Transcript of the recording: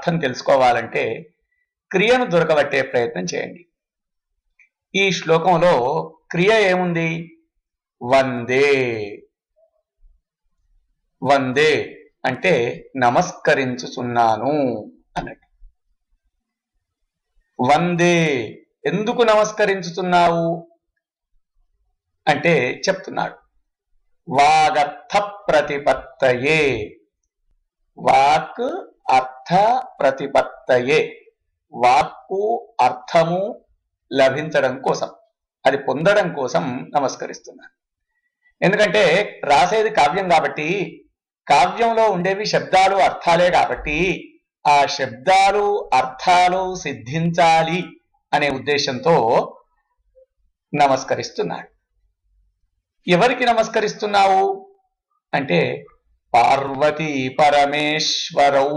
అర్థం తెలుసుకోవాలంటే క్రియను దొరకబట్టే ప్రయత్నం చేయండి. ఈ శ్లోకంలో క్రియ ఏముంది? వందే. వందే అంటే నమస్కరించుచున్నాను అన్నట్టు. వందే. ఎందుకు నమస్కరించుతున్నావు? అంటే చెప్తున్నాడు. వాగర్థ ప్రతిపత్తయే వాక్ అర్థ అర్థ ప్రతిపత్తయే వాక్కు అర్థము లభించడం కోసం. అది పొందడం కోసం నమస్కరిస్తున్నాను ఎందుకంటే రాసేది కావ్యం కాబట్టి కావ్యంలో ఉండేవి శబ్దాలు అర్థాలే కాబట్టి ఆ శబ్దాలు అర్థాలు సిద్ధించాలి అనే ఉద్దేశంతో నమస్కరిస్తున్నాడు. ఎవరికి నమస్కరిస్తున్నావు? అంటే पार्वती परमेश्वरौ।